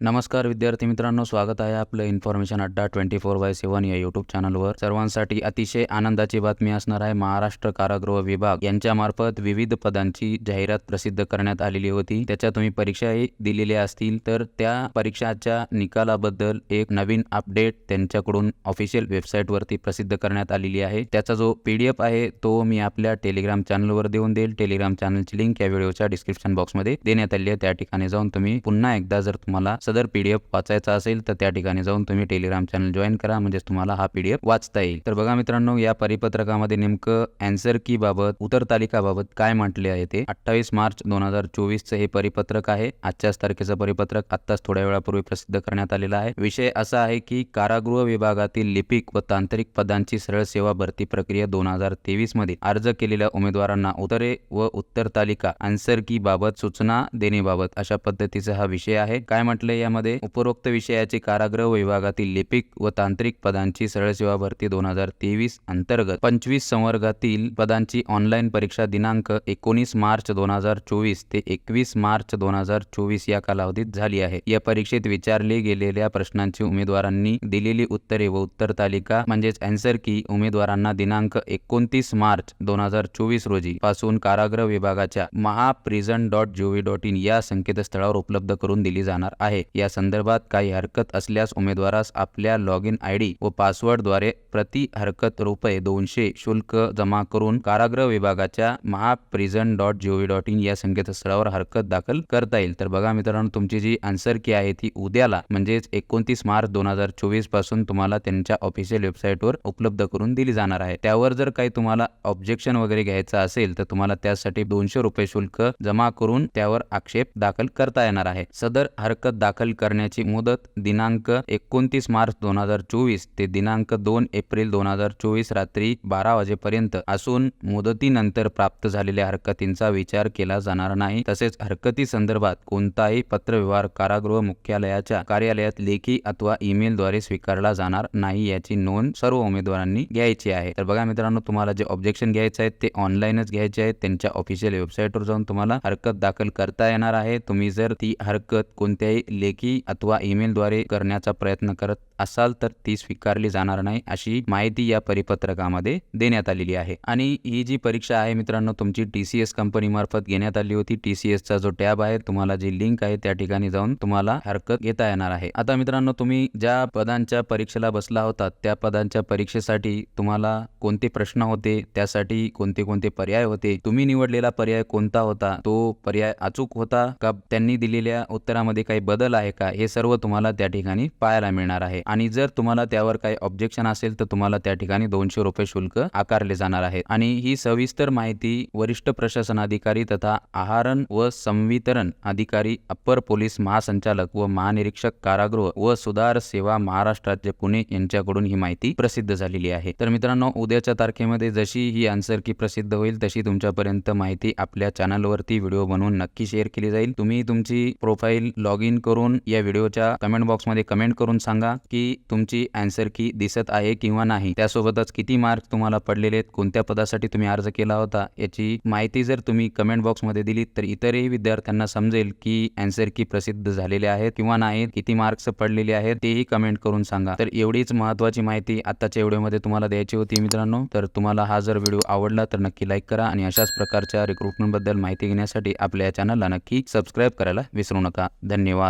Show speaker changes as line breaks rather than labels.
नमस्कार विद्यार्थी मित्रांनो स्वागत आहे आपलं इन्फॉर्मेशन अड्डा ट्वेंटी फोर बाय सेवन या यूट्यूब चॅनलवर सर्वांसाठी अतिशय आनंदाची बातमी असणार आहे. महाराष्ट्र कारागृह विभाग यांच्यामार्फत विविध पदांची जाहिरात प्रसिद्ध करण्यात आलेली होती. त्याच्या तुम्ही परीक्षाही दिलेल्या असतील तर त्या परीक्षाच्या निकालाबद्दल एक नवीन अपडेट त्यांच्याकडून ऑफिशियल वेबसाईटवरती प्रसिद्ध करण्यात आलेली आहे. त्याचा जो पी डी एफ आहे तो मी आपल्या टेलिग्राम चॅनलवर देऊन देईल. टेलिग्राम चॅनलची लिंक या व्हिडिओच्या डिस्क्रिप्शन बॉक्समध्ये देण्यात आली आहे. त्या ठिकाणी जाऊन तुम्ही पुन्हा एकदा जर तुम्हाला सदर एफ वाचायचा असेल तर त्या ठिकाणी जाऊन तुम्ही टेलिग्राम चॅनल जॉईन करा. म्हणजेच तुम्हाला हा पी डी एफ वाचता येईल. तर बघा मित्रांनो या परिपत्रकामध्ये नेमकं अँसर की बाबत उत्तर तालिकाबाबत काय म्हटले आहे ते. अठ्ठावीस मार्च दोन हजार चोवीसचं हे परिपत्रक आहे. आजच्याच तारखेचं परिपत्रक आत्ताच थोड्या वेळापूर्वी प्रसिद्ध करण्यात आलेलं आहे. विषय असा आहे की कारागृह विभागातील लिपिक व तांत्रिक पदांची सरळ सेवा भरती प्रक्रिया दोन हजार तेवीसमध्ये अर्ज केलेल्या उमेदवारांना उत्तरे व उत्तर तालिका आन्सर की बाबत सूचना देण्याबाबत अशा पद्धतीचा हा विषय आहे. काय म्हटले यामध्ये उपरोक्त विषयाची कारागृह विभागातील लिपिक व तांत्रिक पदांची सरळ सेवा भरती दोन हजार तेवीस अंतर्गत पंचवीस संवर्गातील पदांची ऑनलाईन परीक्षा दिनांक एकोणीस मार्च दोन हजार चोवीस ते एकवीस मार्च दोन हजार चोवीस या कालावधीत झाली आहे. या परीक्षेत विचारले गेलेल्या प्रश्नांची उमेदवारांनी दिलेली उत्तरे व उत्तर तालिका म्हणजेच अँसर की उमेदवारांना दिनांक एकोणतीस मार्च दोन हजार चोवीस रोजी पासून कारागृह विभागाच्या Mahaprison dot GOV dot in या संकेतस्थळावर उपलब्ध करून दिली जाणार आहे. या संदर्भात काही हरकत असल्यास उमेदवारास आपल्या लॉग इन आय डी व पासवर्डद्वारे प्रति हरकत रुपये दोनशे शुल्क जमा करून कारागृह विभागाच्या Mahaprison dot GOV dot in या संकेतस्थळावर हरकत दाखल करता येईल. तर बघा मित्रांनो तुमची जी आन्सर की आहे ती उद्याला म्हणजेच एकोणतीस मार्च दोन हजार चोवीसपासून तुम्हाला त्यांच्या ऑफिशियल वेबसाईटवर उपलब्ध करून दिली जाणार आहे. त्यावर जर काही तुम्हाला ऑब्जेक्शन वगैरे घ्यायचं असेल तर तुम्हाला त्यासाठी दोनशे रुपये शुल्क जमा करून त्यावर आक्षेप दाखल करता येणार आहे. सदर हरकत दाखल दाखल करण्याची मुदत दिनांक एकोणतीस मार्च दोन हजार चोवीस ते दिनांक दोन एप्रिल दोन हजार चोवीस रात्री बारा वाजेपर्यंत असून मुदतीनंतर प्राप्त झालेल्या हरकतींचा विचार केला जाणार नाही. तसेच हरकती संदर्भात कोणताही पत्रव्यवहार कारागृह मुख्यालयाच्या कार्यालयात लेखी अथवा ईमेलद्वारे स्वीकारला जाणार नाही याची नोंद सर्व उमेदवारांनी घ्यायची आहे. तर बघा मित्रांनो तुम्हाला जे ऑब्जेक्शन घ्यायचे आहेत ते ऑनलाईनच घ्यायचे आहेत. त्यांच्या ऑफिशियल वेबसाईटवर जाऊन तुम्हाला हरकत दाखल करता येणार आहे. तुम्ही जर ती हरकत कोणत्याही लेखी अथवा ईमेलद्वारे करण्याचा प्रयत्न करत असाल तर ती स्वीकारली जाणार नाही अशी माहिती या परिपत्रकामध्ये देण्यात आलेली आहे. आणि ही जी परीक्षा आहे मित्रांनो तुमची टी सी एस कंपनीमार्फत घेण्यात आली होती. टी सी एसचा जो टॅब आहे तुम्हाला जी लिंक आहे त्या ठिकाणी जाऊन तुम्हाला हरकत घेता येणार आहे. आता मित्रांनो तुम्ही ज्या पदांच्या परीक्षेला बसला होता त्या पदांच्या परीक्षेसाठी तुम्हाला कोणते प्रश्न होते त्यासाठी कोणते कोणते पर्याय होते तुम्ही निवडलेला पर्याय कोणता होता तो पर्याय अचूक होता का त्यांनी दिलेल्या उत्तरामध्ये काही बदल आहे का हे सर्व तुम्हाला त्या ठिकाणी पाहायला मिळणार आहे. आणि जर तुम्हाला त्यावर काही ऑब्जेक्शन असेल तर तुम्हाला त्या ठिकाणी दोनशे रुपये शुल्क आकारले जाणार आहे. आणि ही सविस्तर माहिती वरिष्ठ प्रशासन अधिकारी तथा आहारण व संवितरण अधिकारी अप्पर पोलीस महासंचालक व महानिरीक्षक कारागृह व सुधार सेवा महाराष्ट्र राज्य पुणे यांच्याकडून ही माहिती प्रसिद्ध झालेली आहे. तर मित्रांनो उद्याच्या तारखेमध्ये जशी ही आन्सर की प्रसिद्ध होईल तशी तुमच्यापर्यंत माहिती आपल्या चॅनलवरती व्हिडिओ बनवून नक्की शेअर केली जाईल. तुम्ही तुमची प्रोफाईल लॉग इन करून या व्हिडिओच्या कमेंट बॉक्समध्ये कमेंट करून सांगा की की तुमची अँसर की दिसत आहे किंवा नाही त्यासोबतच किती मार्क्स तुम्हाला पडलेले आहेत कोणत्या पदासाठी तुम्ही अर्ज केला होता याची माहिती जर तुम्ही कमेंट बॉक्समध्ये दिली तर इतरही विद्यार्थ्यांना समजेल की अँसर की प्रसिद्ध झालेले आहेत किंवा नाहीत किती मार्क्स पडलेले आहेत तेही कमेंट करून सांगा. तर एवढीच महत्वाची माहिती आताच्या व्हिडिओमध्ये तुम्हाला द्यायची होती मित्रांनो. तर तुम्हाला हा जर व्हिडिओ आवडला तर नक्की लाईक करा आणि अशाच प्रकारच्या रिक्रुटमेंटबद्दल माहिती घेण्यासाठी आपल्या चॅनलला नक्की सबस्क्राईब करायला विसरू नका. धन्यवाद.